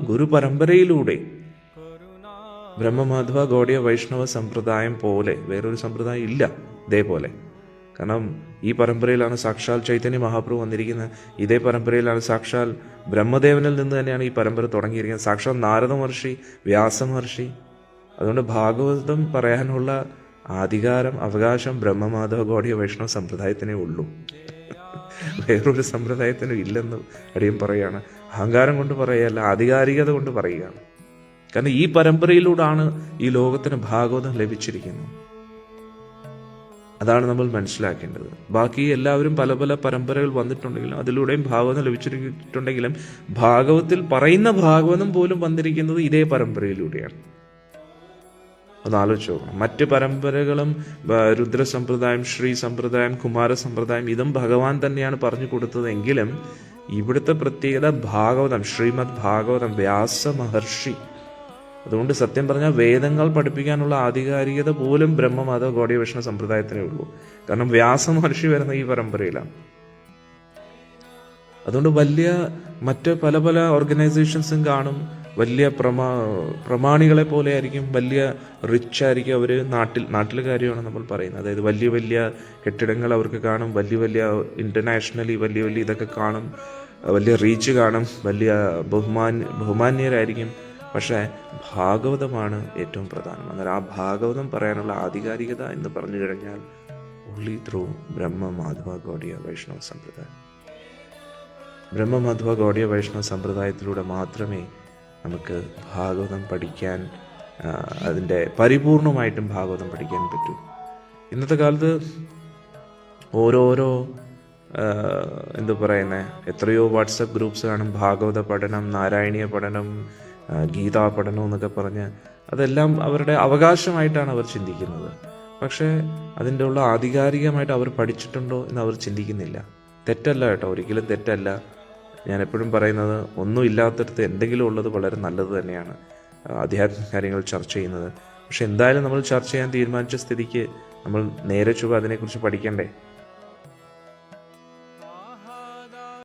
ഗുരുപരമ്പരയിലൂടെ ബ്രഹ്മമാധവ ഗൗഡിയ വൈഷ്ണവ സമ്പ്രദായം പോലെ വേറൊരു സമ്പ്രദായം ഇല്ല ഇതേപോലെ. കാരണം ഈ പരമ്പരയിലാണ് സാക്ഷാൽ ചൈതന്യ മഹാപ്രഭു വന്നിരിക്കുന്നത്. ഇതേ പരമ്പരയിലാണ് സാക്ഷാൽ ബ്രഹ്മദേവനിൽ നിന്ന് തന്നെയാണ് ഈ പരമ്പര തുടങ്ങിയിരിക്കുന്നത്. സാക്ഷാൽ നാരദ മഹർഷി വ്യാസ മഹർഷി. അതുകൊണ്ട് ഭാഗവതം പറയാനുള്ള അധികാരം അവകാശം ബ്രഹ്മമാധവ ഗൗഡിയ വൈഷ്ണവ സമ്പ്രദായത്തിനേ ഉള്ളൂ. വേറൊരു സമ്പ്രദായത്തിനും ഇല്ലെന്ന് അടിയും പറയുകയാണ് അഹങ്കാരം കൊണ്ട് പറയുകയല്ല ആധികാരികത കൊണ്ട് പറയുകയാണ് കാരണം ഈ പരമ്പരയിലൂടെയാണ് ഈ ലോകത്തിന് ഭാഗവതം ലഭിച്ചിരിക്കുന്നത്. അതാണ് നമ്മൾ മനസ്സിലാക്കേണ്ടത്. ബാക്കി എല്ലാവരും പല പല പരമ്പരകൾ വന്നിട്ടുണ്ടെങ്കിലും അതിലൂടെയും ഭാഗവതം ലഭിച്ചിട്ടുണ്ടെങ്കിലും ഭാഗവത്തിൽ പറയുന്ന ഭാഗവതം പോലും വന്നിരിക്കുന്നത് ഇതേ പരമ്പരയിലൂടെയാണ്. ഒന്ന് ആലോചിച്ച് നോക്കണം. മറ്റ് പരമ്പരകളും രുദ്രസമ്പ്രദായം രുദ്ര സമ്പ്രദായം ശ്രീ സമ്പ്രദായം കുമാര സമ്പ്രദായം ഇതും ഭഗവാൻ തന്നെയാണ് പറഞ്ഞു കൊടുത്തതെങ്കിലും ഇവിടുത്തെ പ്രത്യേകത ഭാഗവതം ശ്രീമദ് ഭാഗവതം വ്യാസ മഹർഷി അതുകൊണ്ട് സത്യം പറഞ്ഞാൽ വേദങ്ങൾ പഠിപ്പിക്കാനുള്ള ആധികാരികത പോലും ബ്രഹ്മമത ഗോഡിയ വിഷ്ണു സമ്പ്രദായത്തിനേ ഉള്ളൂ. കാരണം വ്യാസ മഹർഷി വരുന്ന ഈ പരമ്പരയിലാണ്. അതുകൊണ്ട് വലിയ മറ്റ് പല പല ഓർഗനൈസേഷൻസും കാണും. വലിയ പ്രമാ പ്രമാണികളെ പോലെ ആയിരിക്കും വലിയ റിച്ച് ആയിരിക്കും അവർ നാട്ടിൽ നാട്ടിലെ കാര്യമാണ് നമ്മൾ പറയുന്നത്. അതായത് വലിയ വലിയ കെട്ടിടങ്ങൾ അവർക്ക് കാണും വലിയ വലിയ ഇന്റർനാഷണലി വലിയ വലിയ ഇതൊക്കെ കാണും വലിയ റീച്ച് കാണും വലിയ ബഹുമാൻ ബഹുമാന്യരായിരിക്കും. പക്ഷേ ഭാഗവതമാണ് ഏറ്റവും പ്രധാനം. അന്നേരം ആ ഭാഗവതം പറയാനുള്ള ആധികാരികത എന്ന് പറഞ്ഞു കഴിഞ്ഞാൽ ഉള്ളി ത്രൂ ബ്രഹ്മ മാധവ ഗൗഡിയ വൈഷ്ണവ സമ്പ്രദായം. ബ്രഹ്മ മാധവ ഗൗഡിയ വൈഷ്ണവ സമ്പ്രദായത്തിലൂടെ മാത്രമേ നമുക്ക് ഭാഗവതം പഠിക്കാൻ അതിന്റെ പരിപൂർണമായിട്ടും ഭാഗവതം പഠിക്കാൻ പറ്റും. ഇന്നത്തെ കാലത്ത് ഓരോരോ എന്തു പറയുന്നത് എത്രയോ വാട്സപ്പ് ഗ്രൂപ്പ്സ് കാണും ഭാഗവത പഠനം നാരായണീയ പഠനം ഗീതാ പഠനം എന്നൊക്കെ പറഞ്ഞ് അതെല്ലാം അവരുടെ അവകാശമായിട്ടാണ് അവർ ചിന്തിക്കുന്നത്. പക്ഷേ അതിന്റെ ഉള്ള ആധികാരികമായിട്ട് അവർ പഠിച്ചിട്ടുണ്ടോ എന്ന് അവർ ചിന്തിക്കുന്നില്ല. തെറ്റല്ല കേട്ടോ ഒരിക്കലും തെറ്റല്ല. ഞാൻ എപ്പോഴും പറയുന്നത് ഒന്നും ഇല്ലാത്തടത്ത് എന്തെങ്കിലും ഉള്ളത് വളരെ നല്ലത് തന്നെയാണ്. അധ്യാത്മിക കാര്യങ്ങൾ ചർച്ച ചെയ്യുന്നത്. പക്ഷെ എന്തായാലും നമ്മൾ ചർച്ച ചെയ്യാൻ തീരുമാനിച്ച സ്ഥിതിക്ക് നമ്മൾ നേരെ ചുവ അതിനെക്കുറിച്ച് പഠിക്കണ്ടേ?